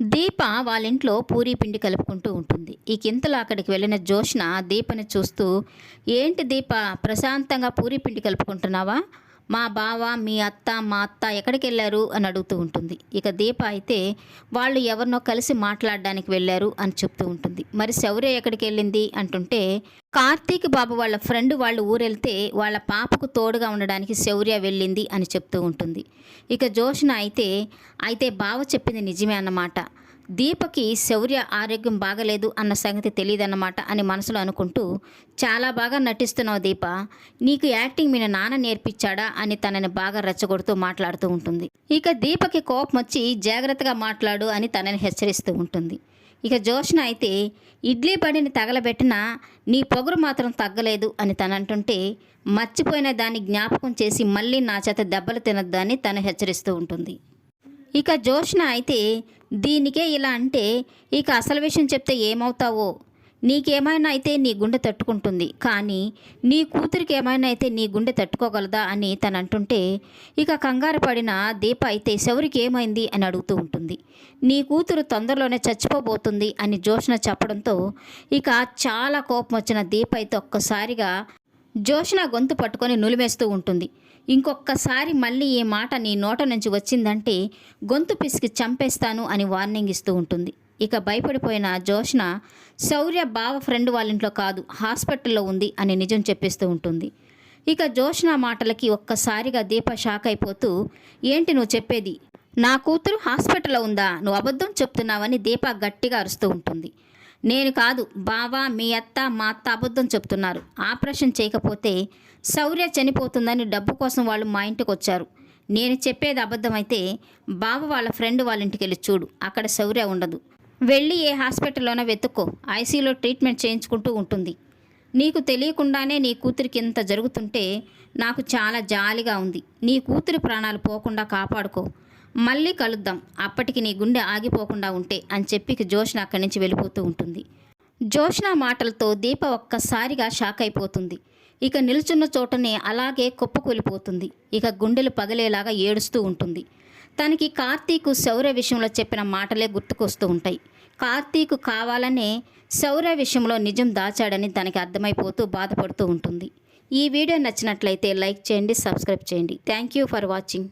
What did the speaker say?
దీప వాళ్ళ ఇంట్లో పూరీ పిండి కలుపుకుంటూ ఉంటుంది. ఈ కింతలో అక్కడికి వెళ్ళిన జోష్న దీపని చూస్తూ ఏంటి దీప ప్రశాంతంగా పూరీ పిండి కలుపుకుంటున్నావా? మా బావ మీ అత్త మా అత్త ఎక్కడికి వెళ్ళారు అని అడుగుతూ ఉంటుంది. ఇక దీప అయితే వాళ్ళు ఎవరినో కలిసి మాట్లాడడానికి వెళ్ళారు అని చెప్తూ ఉంటుంది. మరి శౌర్య ఎక్కడికి వెళ్ళింది అంటుంటే కార్తీక్ బాబు వాళ్ళ ఫ్రెండ్ వాళ్ళు ఊరెళ్తే వాళ్ళ పాపకు తోడుగా ఉండడానికి శౌర్య వెళ్ళింది అని చెప్తూ ఉంటుంది. ఇక జోష్న అయితే అయితే బావ చెప్పింది నిజమే అన్నమాట. దీపకి శౌర్య ఆరోగ్యం బాగలేదు అన్న సంగతి తెలియదన్నమాట అని మనసులో అనుకుంటూ చాలా బాగా నటిస్తున్నావు దీప. నీకు యాక్టింగ్ మీ నాన్న నేర్పించాడా? అని తనని బాగా రెచ్చగొడుతూ మాట్లాడుతూ ఉంటుంది. ఇక దీపకి కోపం వచ్చి జాగ్రత్తగా మాట్లాడు అని తనని హెచ్చరిస్తూ ఉంటుంది. ఇక జోష్న అయితే ఇడ్లీ బండిని తగలబెట్టినా నీ పొగరు మాత్రం తగ్గలేదు అని తన అంటుంటే మర్చిపోయిన దాన్ని జ్ఞాపకం చేసి మళ్ళీ నా చేత దెబ్బలు తినొద్దని తను హెచ్చరిస్తూ ఉంటుంది. ఇక జోష్న అయితే దీనికే ఇలా అంటే ఇక అసలు విషయం చెప్తే ఏమవుతావో? నీకేమైనా అయితే నీ గుండె తట్టుకుంటుంది. కానీ నీ కూతురికి ఏమైనా అయితే నీ గుండె తట్టుకోగలదా అని తను అంటుంటే ఇక కంగారు పడిన దీప అయితే శౌరికి ఏమైంది అని అడుగుతూ ఉంటుంది. నీ కూతురు తొందరలోనే చచ్చిపోబోతుంది అని జోష్న చెప్పడంతో ఇక చాలా కోపం వచ్చిన దీప అయితే ఒక్కసారిగా జోష్న గొంతు పట్టుకొని నులిమేస్తూ ఉంటుంది. ఇంకొక్కసారి మళ్ళీ ఈ మాట నీ నోట నుంచి వచ్చిందంటే గొంతు పిసికి చంపేస్తాను అని వార్నింగ్ ఇస్తూ ఉంటుంది. ఇక భయపడిపోయిన జోష్న శౌర్య బావ ఫ్రెండ్ వాళ్ళ ఇంట్లో కాదు హాస్పిటల్లో ఉంది అని నిజం చెప్పేస్తూ ఉంటుంది. ఇక జోష్న మాటలకి ఒక్కసారిగా దీప షాక్ అయిపోతూ ఏంటి నువ్వు చెప్పేది? నా కూతురు హాస్పిటల్లో ఉందా? నువ్వు అబద్ధం చెప్తున్నావని దీప గట్టిగా అరుస్తూ ఉంటుంది. నేను కాదు బావా మీ అత్త మా అత్త అబద్ధం చెప్తున్నారు. ఆపరేషన్ చేయకపోతే శౌర్య చనిపోతుందని డబ్బు కోసం వాళ్ళు మా ఇంటికి వచ్చారు. నేను చెప్పేది అబద్ధమైతే బావ వాళ్ళ ఫ్రెండ్ వాళ్ళ ఇంటికి వెళ్ళి చూడు అక్కడ శౌర్య ఉండదు. వెళ్ళి ఏ హాస్పిటల్లోనో వెతుక్కో ఐసీలో ట్రీట్మెంట్ చేయించుకుంటూ ఉంటుంది. నీకు తెలియకుండానే నీ కూతురికి ఇంత జరుగుతుంటే నాకు చాలా జాలిగా ఉంది. నీ కూతురి ప్రాణాలు పోకుండా కాపాడుకో. మళ్ళీ కలుద్దాం. అప్పటికి నీ గుండె ఆగిపోకుండా ఉంటే అని చెప్పి జోష్న అక్కడి నుంచి వెళ్ళిపోతూ ఉంటుంది. జోష్న మాటలతో దీప ఒక్కసారిగా షాక్ అయిపోతుంది. ఇక నిల్చున్న చోటనే అలాగే కుప్పకూలిపోతుంది ఇక గుండెలు పగలేలాగా ఏడుస్తూ ఉంటుంది. తనకి కార్తీకు శౌర్య విషయంలో చెప్పిన మాటలే గుర్తుకొస్తూ ఉంటాయి. కార్తీకు కావాలనే శౌర్య విషయంలో నిజం దాచాడని తనకి అర్థమైపోతూ బాధపడుతూ ఉంటుంది. ఈ వీడియో నచ్చినట్లయితే లైక్ చేయండి సబ్స్క్రైబ్ చేయండి. Thank you for watching.